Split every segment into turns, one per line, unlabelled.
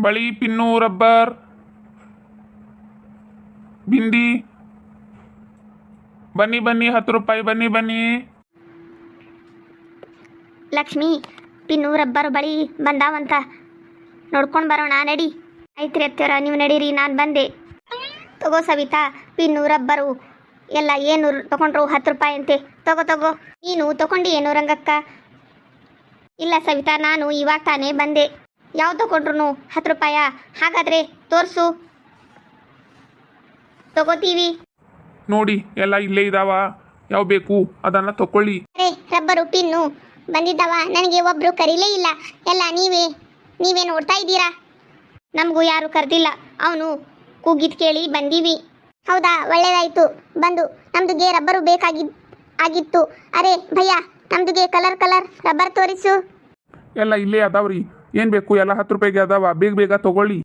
ಬಳಿ pin rubber bindi. ಬನ್ನಿ ಬನ್ನಿ, ಹತ್ತು ರೂಪಾಯಿ, ಬನ್ನಿ ಬನ್ನಿ.
ಲಕ್ಷ್ಮಿ ಪಿನ್ನು ರಬ್ಬರ್ ಬಳಿ ಬಂದಾವಂತ. ನೋಡ್ಕೊಂಡು ಬರೋಣ, ನಡಿ. ಐತ್ರಿ ಹತ್ತಿರ ನೀವು ನಡೀರಿ, ನಾನು ಬಂದೆ. ತಗೋ ಸವಿತಾ ಪಿನ್ನು ರಬ್ಬರು ಎಲ್ಲ ಏನು ತಗೊಂಡ್ರು ಹತ್ತು ರೂಪಾಯಿ ಅಂತೆ. ತಗೋ ತಗೋ. ನೀನು ತಗೊಂಡಿ ಏನು ರಂಗಕ್ಕ? ಇಲ್ಲ ಸವಿತಾ, ನಾನು ಇವಾಗ ತಾನೇ ಬಂದೆ. ಯಾವ್ದು ತಗೊಂಡ್ರು ಹತ್ತು ರೂಪಾಯ? ಹಾಗಾದ್ರೆ ತೋರಿಸು. ತಗೋತೀವಿ.
ನೋಡಿ ಎಲ್ಲ ಇಲ್ಲೇ ಇದಾವ? ಯಾವ ಬೇಕು? ಅದನ್ನ ತಕೊಳ್ಳಿ.
ಅರೆ ರಬ್ಬರು ಪಿನ್ನು ಬಂದಿದ್ದಾವ? ನನಗೆ ಒಬ್ರು ಕರೀಲೇ ಇಲ್ಲ. ಎಲ್ಲ ನೀವೇ ನೀವೇ ನೋಡ್ತಾ ಇದ್ದೀರಾ? ನಮಗೂ ಯಾರು ಕರೆದಿಲ್ಲ. ಅವನು ಕೂಗಿದ್ ಕೇಳಿ ಬಂದೀವಿ. ಹೌದಾ? ಒಳ್ಳೇದಾಯ್ತು. ಬಂದು ನಮ್ದುಗೆ ರಬ್ಬರು ಬೇಕಾಗಿ ಆಗಿತ್ತು. ಅರೆ ಭಯ್ಯ ನಮ್ದುಗೆ ಕಲರ್ ಕಲರ್ ರಬ್ಬರ್ ತೋರಿಸು.
ಎಲ್ಲ ಇಲ್ಲೇ ಅದಾವ್ರಿ. ಏನು ಬೇಕು? ಎಲ್ಲ ಹತ್ತು ರೂಪಾಯಿಗೆ ಅದಾವ. ಬೇಗ ಬೇಗ ತಗೊಳ್ಳಿ.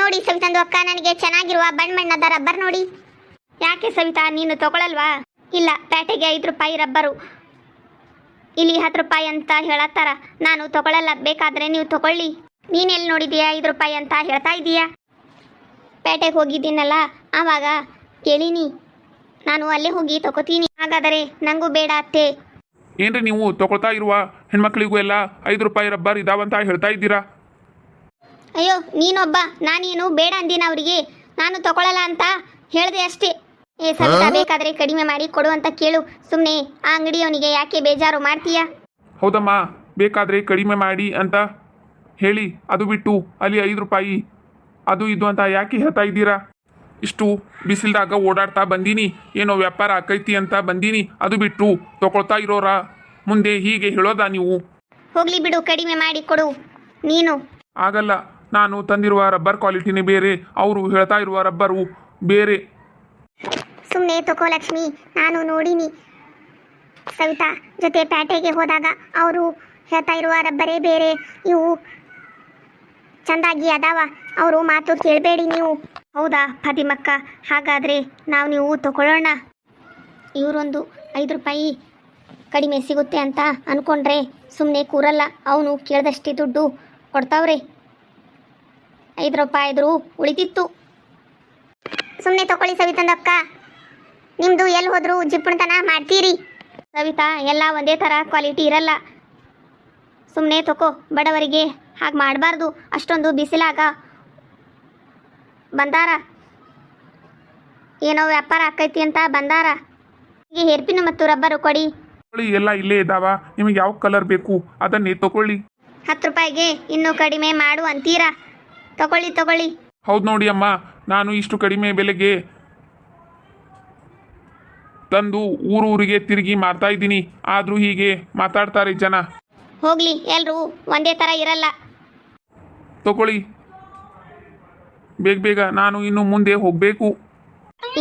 ನೋಡಿ ಸವಿತಾ ಅಕ್ಕ, ನನಗೆ ಚೆನ್ನಾಗಿರುವ ಬಣ್ಣ ಬಣ್ಣದ ರಬ್ಬರ್ ನೋಡಿ. ಯಾಕೆ ಸವಿತಾ ನೀನು ತಗೊಳಲ್ವಾ? ಇಲ್ಲ, ಪ್ಯಾಟೆಗೆ ಐದು ರೂಪಾಯಿ ರಬ್ಬರು. ಇಲ್ಲಿ ಹತ್ತು ರೂಪಾಯಿ ಅಂತ ಹೇಳತ್ತಾರ. ನಾನು ತಗೊಳಲ್ಲ, ಬೇಕಾದ್ರೆ ನೀವು ತಗೊಳ್ಳಿ. ನೀನೆಲ್ಲಿ ನೋಡಿದೀಯಾ ಐದು ರೂಪಾಯಿ ಅಂತ ಹೇಳ್ತಾ ಇದೀಯಾ? ಪೇಟೆಗೆ ಹೋಗಿದ್ದೀನಲ್ಲ, ಆವಾಗ ಕೇಳಿನಿ. ನಾನು ಅಲ್ಲೇ ಹೋಗಿ ತಗೋತೀನಿ. ಹಾಗಾದರೆ ನಂಗೂ ಬೇಡ ಅತ್ತೆ.
ಏನ್ರಿ ನೀವು ತಗೊಳ್ತಾ ಇರುವ ಹೆಣ್ಮಕ್ಳಿಗೂ ಎಲ್ಲ ಐದು ರೂಪಾಯಿ ರಬ್ಬರ್ ಇದಾವಂತ ಹೇಳ್ತಾ ಇದ್ದೀರಾ?
ಅಯ್ಯೋ ನೀನೊಬ್ಬ ನಾನೇನು ಬೇಡ ಅಂದಿನ ಅವರಿಗೆ. ನಾನು ತಗೊಳ್ಳಲ್ಲ ಅಂತ ಹೇಳಿದೆ ಅಷ್ಟೇ. ಏ ಸವಿತಾ ಬೇಕಾದ್ರೆ ಕಡಿಮೆ ಮಾಡಿ ಕೊಡು ಅಂತ ಕೇಳು. ಸುಮ್ಮನೆ ಆ ಅಂಗಡಿಯವನಿಗೆ ಯಾಕೆ ಬೇಜಾರು ಮಾಡ್ತೀಯಾ?
ಹೌದಮ್ಮ ಬೇಕಾದ್ರೆ ಕಡಿಮೆ ಮಾಡಿ ಅಂತ ಹೇಳಿ ಅದು ಬಿಟ್ಟು ಅಲ್ಲಿ ಐದು ರೂಪಾಯಿ ಅದು ಇದು ಅಂತ ಯಾಕೆ ಹೇಳ್ತಾ ಇದ್ದೀರಾ? ಇಷ್ಟು ಬಿಸಿಲ್ದಾಗ ಓಡಾಡ್ತಾ ಬಂದೀನಿ. ಏನೋ ವ್ಯಾಪಾರ ಆಕೈತಿ ಅಂತ ಬಂದೀನಿ. ಅದು ಬಿಟ್ಟು ತಗೊಳ್ತಾ ಇರೋರ? ಮುಂದೆ ಹೀಗೆ ಹೇಳೋದಾ ನೀವು?
ಹೋಗ್ಲಿ ಬಿಡು ಕಡಿಮೆ ಮಾಡಿ ಕೊಡು. ನೀನು?
ಆಗಲ್ಲ. ನಾನು ತಂದಿರುವ ರಬ್ಬರ್ ಕ್ವಾಲಿಟಿನೇ ಬೇರೆ. ಅವರು ಹೇಳ್ತಾ ಇರುವ ರಬ್ಬರು ಬೇರೆ.
ಸುಮ್ಮನೆ ತಕೋ ಲಕ್ಷ್ಮಿ. ನಾನು ನೋಡಿನಿ. ಸವಿತಾ ಜೊತೆ ಪ್ಯಾಟೆಗೆ ಹೋದಾಗ ಅವರು ಹೇಳ್ತಾ ಇರುವ ರಬ್ಬರೇ ಬೇರೆ. ಇವು ಚಂದಾಗಿ ಅದಾವ. ಅವರು ಮಾತು ಕೇಳಬೇಡಿ ನೀವು. ಹೌದಾ, ಫಾತಿಮಕ್ಕ? ಹಾಗಾದರೆ ನಾವು ನೀವು ತಗೊಳ್ಳೋಣ. ಇವರೊಂದು ಐದು ರೂಪಾಯಿ ಕಡಿಮೆ ಸಿಗುತ್ತೆ ಅಂತ ಅನ್ಕೊಂಡ್ರೆ ಸುಮ್ಮನೆ ಕೂರಲ್ಲ, ಅವನು ಕೇಳಿದಷ್ಟೇ ದುಡ್ಡು ಕೊಡ್ತಾವ್ರೆ. ಐದು ರೂಪಾಯಿ ಆದರೂ ಉಳಿತಿತ್ತು. ಸುಮ್ಮನೆ ತಗೊಳ್ಳಿ ಸವಿತಂದಕ್ಕ ನಿಮ್ಮದು ಎಲ್ಲಿ ಹೋದರೂ ಜಿಪ್ಪಣತನ ಮಾಡ್ತೀರಿ. ಸವಿತಾ, ಎಲ್ಲ ಒಂದೇ ಥರ ಕ್ವಾಲಿಟಿ ಇರಲ್ಲ. ಸುಮ್ಮನೆ ತಗೋ ಬಡವರಿಗೆ ಹಾಗೆ ಮಾಡಬಾರ್ದು. ಅಷ್ಟೊಂದು ಬಿಸಿಲಾಗ ಬಂದಾರ? ಏನೋ ವ್ಯಾಪಾರ ಆಕೈತಿ ಅಂತ ಬಂದಾರ? ಹೀಗೆ ಹೇರ್ಪಿನ ಮತ್ತು ರಬ್ಬರ್ ಕೊಡಿ.
ತಗೊಳ್ಳಿ, ಎಲ್ಲ ಇಲ್ಲೇ ಇದ್ದಾವ ನಿಮಗೆ ಯಾವ ಕಲರ್ ಬೇಕು? ಅದನ್ನೇ ತಗೊಳ್ಳಿ.
ಹತ್ತು ರೂಪಾಯಿಗೆ ಇನ್ನೂ ಕಡಿಮೆ ಮಾಡು ಅಂತೀರಾ? ತಗೊಳ್ಳಿ ತಗೊಳ್ಳಿ.
ಹೌದು ನೋಡಿ ಅಮ್ಮ ನಾನು ಇಷ್ಟು ಕಡಿಮೆ ಬೆಲೆಗೆ ತಂದು ಊರೂರಿಗೆ ತಿರುಗಿ ಮಾರ್ತಾ ಇದ್ದೀನಿ. ಆದರೂ ಹೀಗೆ ಮಾತಾಡ್ತಾರೆ ಜನ.
ಹೋಗ್ಲಿ ಎಲ್ಲರೂ ಒಂದೇ ಥರ ಇರಲ್ಲ.
ತಗೊಳ್ಳಿ. ಬೇಗ ಬೇಗ ನಾನು ಇನ್ನು ಮುಂದೆ ಹೋಗಬೇಕು.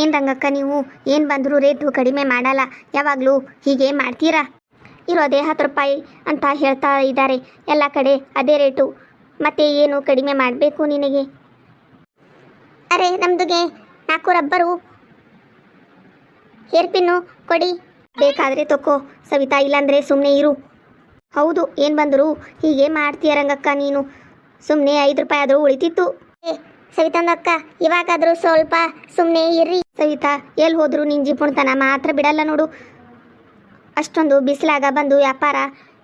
ಏನ್ ರಂಗಕ್ಕ ನೀವು? ಏನು ಬಂದ್ರು ರೇಟು ಕಡಿಮೆ ಮಾಡಲ್ಲ. ಯಾವಾಗಲೂ ಹೀಗೆ ಮಾಡ್ತೀರಾ? ಇರೋದೇ ಹತ್ತು ರೂಪಾಯಿ ಅಂತ ಹೇಳ್ತಾ ಇದ್ದಾರೆ. ಎಲ್ಲ ಕಡೆ ಅದೇ ರೇಟು ಮತ್ತೆ ಏನು ಕಡಿಮೆ ಮಾಡಬೇಕು ನಿನಗೆ? ಅರೆ, ನಮ್ದುಗೆ ನಾಲ್ಕು ರಬ್ಬರು ಹೇರ್ ಪಿನ್ನು ಕೊಡಿ. ಬೇಕಾದ್ರೆ ತಕೋ. ಸವಿತಾ, ಇಲ್ಲಾಂದ್ರೆ ಸುಮ್ಮನೆ ಇರು. ಹೌದು, ಏನು ಬಂದ್ರು ಹೀಗೆ ಮಾಡ್ತೀಯ ರಂಗಕ್ಕ ನೀನು. ಸುಮ್ಮನೆ ಐದು ರೂಪಾಯಿ ಆದರೂ ಉಳಿತಿತ್ತು. ಸವಿತಂದಕ್ಕ ಇವಾಗಾದರೂ ಸ್ವಲ್ಪ ಸುಮ್ಮನೆ ಇರ್ರಿ. ಸವಿತಾ ಎಲ್ಲಿ ಹೋದ್ರು ನಿನ್ನ ಜಿಪುಣತನ? ಮಾತ್ರ ಬಿಡಲ್ಲ ನೋಡು. ಅಷ್ಟೊಂದು ಬಿಸಿಲಾಗ ಬಂದು ವ್ಯಾಪಾರ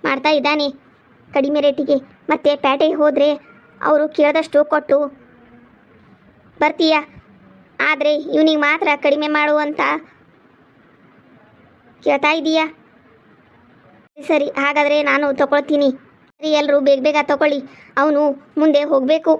ಮಾಡ್ತಾ ಇದ್ದಾನೆ ಕಡಿಮೆ ರೇಟಿಗೆ. ಮತ್ತೆ ಪೇಟೆಗೆ ಹೋದರೆ ಅವರು ಕೇಳಿದಷ್ಟು ಕೊಟ್ಟು ಬರ್ತೀಯ? ಆದರೆ ಇವನಿಗೆ ಮಾತ್ರ ಕಡಿಮೆ ಮಾಡುವಂತ ಕೇಳ್ತಾ ಇದೀಯಾ? ಸರಿ, ಹಾಗಾದರೆ ನಾನು ತಗೊಳ್ತೀನಿ. ಸರಿ ಎಲ್ಲರೂ ಬೇಗ ಬೇಗ ತಗೊಳ್ಳಿ. ಅವನು ಮುಂದೆ ಹೋಗಬೇಕು.